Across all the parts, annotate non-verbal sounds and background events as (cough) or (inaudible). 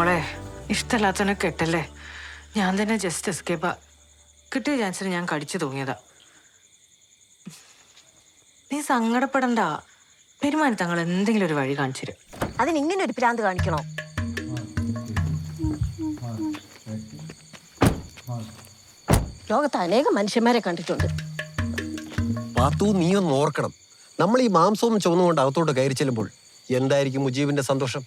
മോളെ ഇഷ്ടമല്ലാത്തവനെ കെട്ടല്ലേ? ഞാൻ തന്നെ ജസ്റ്റ് എസ്കേപ്പാ കിട്ടിയ ചാൻസിന് ഞാൻ കടിച്ചു തൂങ്ങിയതാ. നീ സങ്കടപ്പെടണ്ട. പെരുമാനി തങ്ങൾ എന്തെങ്കിലും ഒരു വഴി കാണിച്ചു തരും. അതിന് ഇങ്ങനെ ഒരു പ്രാന്ത് കാണിക്കണോ? ലോകത്ത് അനേകം മനുഷ്യന്മാരെ കണ്ടിട്ടുണ്ട്. പാത്തു നീ ഒന്ന് ഓർക്കണം. നമ്മൾ ഈ മാംസവും ചുവന്നുകൊണ്ട് അകത്തോട്ട് കയറി ചെല്ലുമ്പോൾ എന്തായിരിക്കും മുജീബിന്റെ സന്തോഷം?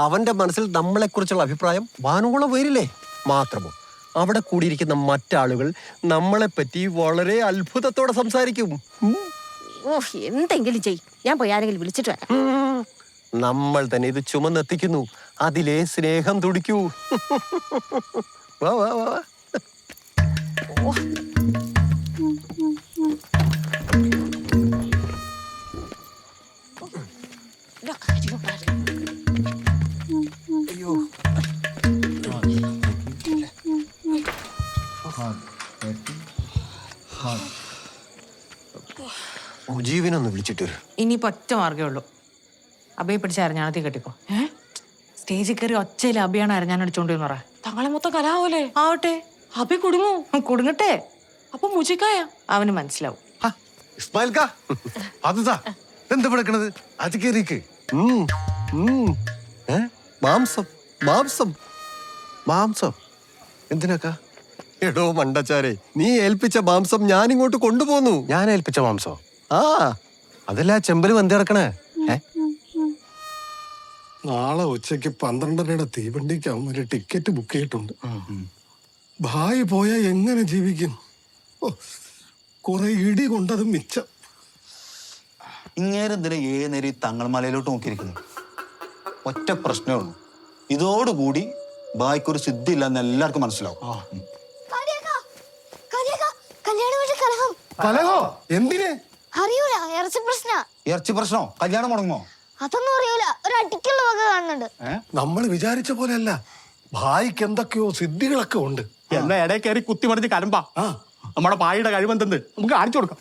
അവന്റെ മനസ്സിൽ നമ്മളെക്കുറിച്ചുള്ള അഭിപ്രായം വാനോളം വരില്ലേ? മാത്രമോ. അവിടെ കൂടിയിരിക്കുന്ന മറ്റാളുകൾ നമ്മളെപ്പറ്റി വളരെ അത്ഭുതത്തോടെ സംസാരിക്കും. ഓ എന്തെങ്കിലും ചെയ് ഞാൻ പോയി ആരെങ്കിലും വിളിച്ചിട്ട് വരാം. നമ്മൾ തന്നെ ഇത് ചുമന്നെത്തിക്കുന്നു. അതിലെ സ്നേഹം തുടിക്കൂ. (laughs) വാ വാ വാ വാ. മുജീബിനൊന്ന് വിളിച്ചിട്ട് വരും. ഇനിയിപ്പോ ഒറ്റ മാർഗേ ഉള്ളൂ. അബയെ പിടിച്ച് അരഞ്ഞാണത്തി കെട്ടിക്കോ. ഏ? സ്റ്റേജിൽ കയറി ഒച്ചയിൽ അബിയാണ് അരഞ്ഞാൻ അടിച്ചോണ്ട് എന്ന് പറ തങ്ങളെ മൊത്തം കലാവോലെ? ആവട്ടെ. അബി കുടുങ്ങൂ. കുടുങ്ങട്ടെ. അപ്പൊ മുജിക്കായ? അവന് മനസ്സിലാവും. ഇസ്മായിൽ കാ അതുതാ എന്താ അത്? മാംസം മാംസം. മാംസം. എന്തിനാക്കാ? എടോ മണ്ടച്ചാരെ നീ ഏൽപ്പിച്ച മാംസം ഞാൻ ഇങ്ങോട്ട് കൊണ്ടുപോന്നു. ഞാൻ ഏൽപ്പിച്ച മാംസം? ആ. അതല്ല ചെമ്പൽ വെന്ത് കിടക്കണേ. നാളെ ഉച്ചയ്ക്ക് പന്ത്രണ്ടരയുടെ തീവണ്ടിക്ക് അവൻ ഒരു ടിക്കറ്റ് ബുക്ക് ചെയ്തിട്ടുണ്ട്. ഭായി പോയാ എങ്ങനെ ജീവിക്കും? കുറെ ഇടി കൊണ്ടത് മിച്ചം. ഇങ്ങേരെന്തിനാ ഏ നേരം ഈ തങ്ങൾമലയിലോട്ട് നോക്കിയിരിക്കുന്നു ഒറ്റ പ്രശ്നമേ ഉള്ളൂ. ഇതോടുകൂടി ഭായ്ക്കൊരു സിദ്ധി ഇല്ലെന്ന് എല്ലാവർക്കും മനസ്സിലാവും. കലഹോ? എന്തിനെ? അറിയൂല ഇറച്ചി പ്രശ്ന. ഇറച്ചി പ്രശ്നോ? കല്യാണം മുടങ്ങുമോ? അതൊന്നും അറിയൂല ഒരു അടിക്കുള്ള വക കാണുന്നുണ്ട്. നമ്മൾ വിചാരിച്ച പോലെയല്ല. ഭായിക്ക് എന്തൊക്കെയോ സിദ്ധികളൊക്കെ ഉണ്ട്. എന്നാ ഇടയിൽ കയറി കുത്തി മറിഞ്ഞ് കരമ്പാ. നമ്മുടെ ഭായിയുടെ കഴിവെന്തെന്ന് നമുക്ക് കാണിച്ചു കൊടുക്കാം.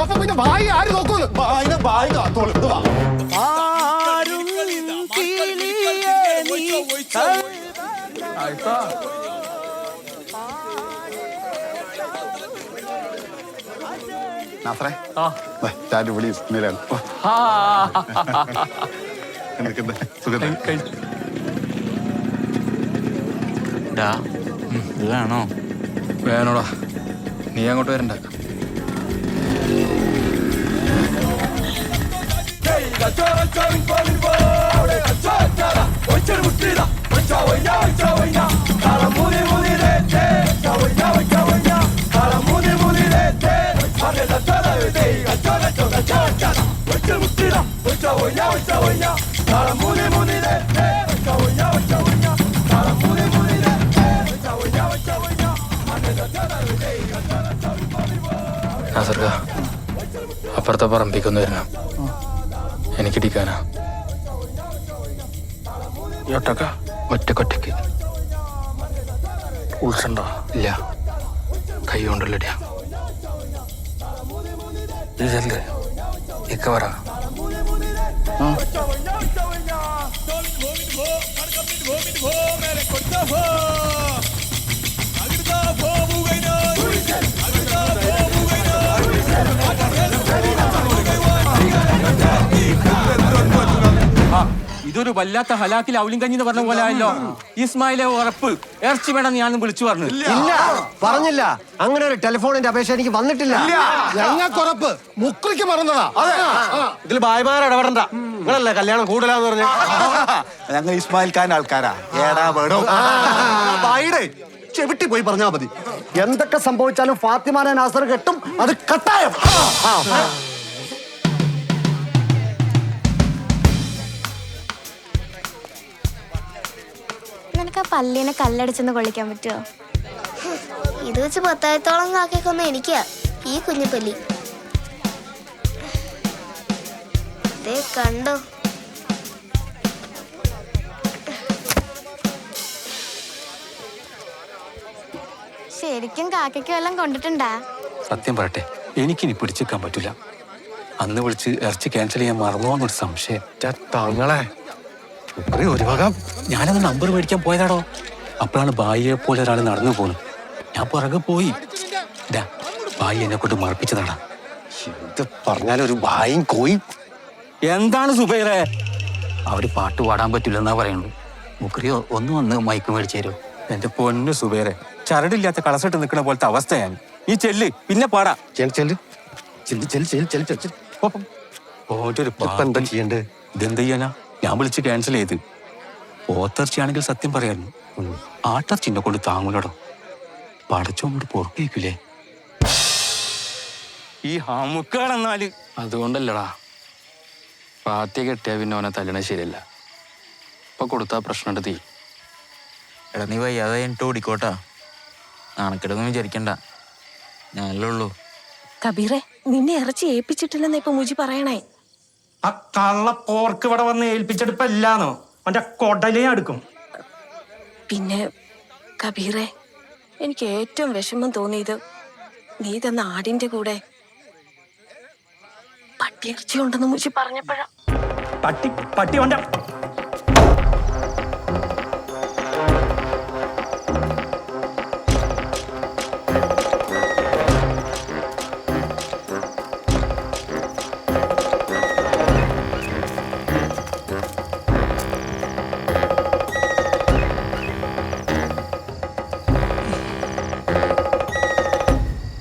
അപ്പൊ പിന്നെ ഭായി ആര് നോക്കൂ ബായിനെ ഭായി കാത്തോളും. ഇത് നാസറേ ചാറ്റ് വിളി ഇസ്മയിലാണ്. വാ. എന്തൊക്കെയുണ്ട്? സുഖല്ലേ? ഇത് വേണോ വേണോടാ നീ അങ്ങോട്ട് വരണ്ട നാസർക്ക അപ്പുറത്തെ പറമ്പിക്കൊന്നു വരണം. എനിക്ക് ഇടിക്കാനാ. ഒറ്റക്ക ഒറ്റക്കൊറ്റക്ക്. ഉൾസണ്ടോ ഇല്ല. കൈ കൊണ്ടല്ലടിയാ ഇതല്ലേ ഇക്ക പറ. కొట్ట పోయినా కొట్ట పోయినా తోలిని భూమిని భో కడకమ్మిని భూమిని భో మేరే కొట్ట భో ഇതൊരു വല്ലാത്ത ഹലാക്കിൽ അവലും കഞ്ഞി എന്ന് പറഞ്ഞ പോലെ ആയല്ലോ. ഇസ്മായിലെ ഉറപ്പ്. ഇറച്ചി വേണം ഞാൻ വിളിച്ചു പറഞ്ഞു. ഇല്ല. പറഞ്ഞില്ല. അങ്ങനെ ഒരു ടെലിഫോണിന്റെ അപേക്ഷ എനിക്ക് വന്നിട്ടില്ല. ഞങ്ങൾക്കുറപ്പ് മുക്രിക്ക് മറന്നതാ. ഇതിൽ ഭായിമാർ ഇടപെടണ്ട. നിങ്ങളല്ലേ കല്യാണം കൂടുതലാന്ന് പറഞ്ഞു? ഞങ്ങൾ ഇസ്മായിൽ ഖാൻ ആൾക്കാരാ. ഏടാ വേണോ? ഭായിയുടെ ചെവിട്ടി പോയി പറഞ്ഞാ മതി. എന്തൊക്കെ സംഭവിച്ചാലും ഫാത്തിമാനെ നാസർ കെട്ടും അത് കട്ടായം. നിനക്ക് ആ പല്ലിനെ കല്ലടിച്ചെന്ന് കൊള്ളിക്കാൻ പറ്റുമോ ഇത് വെച്ച് പത്തായിരത്തോളം കാക്കൊന്നും എനിക്കാ ഈ കുഞ്ഞു പല്ലി. ദേ കണ്ടോ? ശരിക്കും കാക്കയ്ക്ക് വല്ലതും കൊണ്ടിട്ടുണ്ടാ? സത്യം പറയട്ടെ എനിക്കിനി പിടിച്ചെക്കാൻ പറ്റില്ല അന്ന് വിളിച്ച് ഇറച്ചി ക്യാൻസൽ ചെയ്യാൻ മറന്നു എന്നൊരു സംശയം താങ്കളെ തങ്ങളെ അറിയോ ഒരു വക. ഞാനത് നമ്പർ മേടിക്കാൻ പോയതാടോ. അപ്പോഴാണ് ഭായിയെ പോലെ ഒരാൾ നടന്നു പോകുന്നു ഞാൻ പുറകെ പോയി. ഭായി എന്നെ കൊണ്ട് മറപ്പിച്ചതാടാ. എന്ത് പറഞ്ഞാലൊരു ഭായും കോയി. എന്താണ് സുബൈറെ? അവർ പാട്ട് പാടാൻ പറ്റില്ലെന്നാ പറയുന്നു മുക്രിയോ ഒന്ന് വന്ന് മയക്കു മേടിച്ചു തരുമോ എന്റെ പൊന്നു സുബേറെ ചരടില്ലാത്ത കളസിട്ട് നിൽക്കുന്ന പോലത്തെ അവസ്ഥയാണ്. നീ ചെല്ല് പിന്നെ പാടാ. ചെല്ല് ചെല്ല്. ചെല്ല് ചെല്ല് ചെല്ല് ചെല്ല് ഓ ഇതെന്താ ചെയ്യണ്ടേ ഇതെന്ത് ചെയ്യാനാ? ഞാൻ വിളിച്ച് ക്യാൻസൽ ചെയ്ത്. ഓത്തർച്ചയാണെങ്കിൽ സത്യം പറയായിരുന്നു. ആട്ടർച്ചിനെ കൊണ്ട് താങ്ങൂലടോ. പടച്ചോണ്ട് പൊറപ്പിക്കൂലേ ഈ ഹമുക്കാണെന്നാൽ. അതുകൊണ്ടല്ലടാ. പാത്തി കെട്ടിയ പിന്നെ അവനെ തല്ലണ ശരിയല്ല. ഇപ്പൊ കൊടുത്താ പ്രശ്നം തീ എടാ നീ വയ്യാതെ എന്നിട്ട് ഓടിക്കോട്ടാ. നാണക്കെടൊന്നും വിചാരിക്കണ്ട. ഞാനല്ലേ ഉള്ളൂ. കബീറെ നിന്നെ ഇറച്ചി ഏൽപ്പിച്ചിട്ടില്ലെന്ന് ഇപ്പൊ മുജി പറയണേ? ആ കള്ള പോർക്ക് ഇവിടെ വന്ന് ഏൽപ്പിച്ചെടുപ്പല്ലാന്നോ അവന്റെ കൊടലേ അടുക്കും. പിന്നെ കബീറെ എനിക്ക് ഏറ്റവും വിഷമം തോന്നിയത് നീ തന്ന ആടിന്റെ കൂടെ പട്ടിയിറച്ചി ഉണ്ടെന്ന് മുച്ചി പറഞ്ഞപ്പോഴാ. പട്ടി പട്ടി അവന്റെ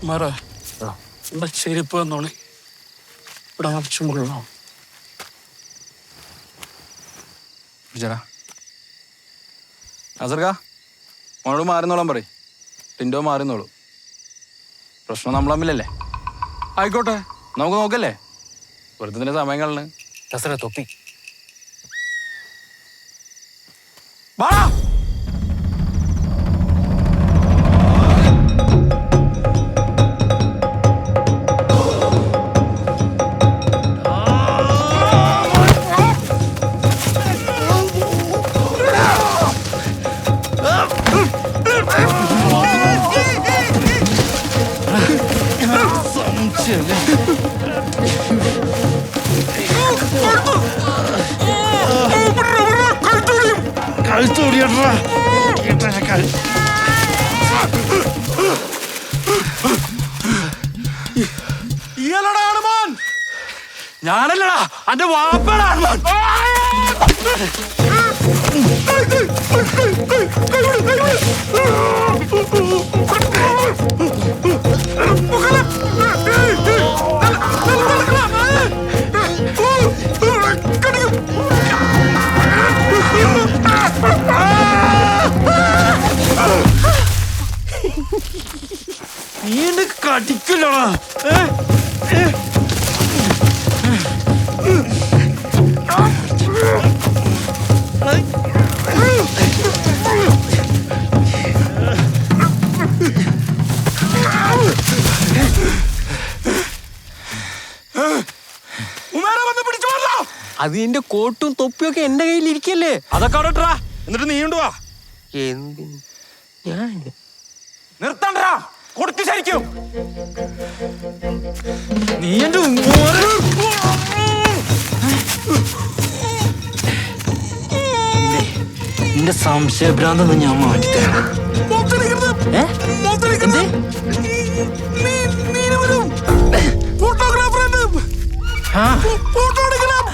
മറ. ഇവിടെ ചെരുപ്പ് വന്നോണേ ഇവിടെ നിറച്ചും വെള്ളം വിളിച്ചടാ അസർക്ക മോളോട് മാറുന്നോളാൻ പറയും. ടിൻഡോ മാറുന്നോളൂ. പ്രശ്നം നമ്മൾ തമ്മിലല്ലേ? ആയിക്കോട്ടെ. നമുക്ക് നോക്കല്ലേ? വെറുതെ തന്നെ സമയം കളണ് തൊപ്പി. ഇയാളടാ ഹനുമാൻ? ഞാനല്ലടാ അന്റെ വാപ്പടാ ഹനുമാൻ. നീ എന്നെ കടിക്കില്ലടാ അത് നിന്റെ കോട്ടും തൊപ്പിയൊക്കെ എന്റെ കയ്യിൽ ഇരിക്കല്ലേ അതൊക്കെ അവിടെ എന്നിട്ട് നീ ഉണ്ടുവാ എന്തിന്? ഞാൻ നിർത്തണ്ടാ. കൊടുത്തു ശരിക്കും. നീ എന്റെ നിന്റെ സംശയഭ്രാന്തൊന്നും ഞാൻ മാറ്റിത്തരാം? ഫോട്ടോഗ്രാഫർ ഫോട്ടോ എടുക്കണം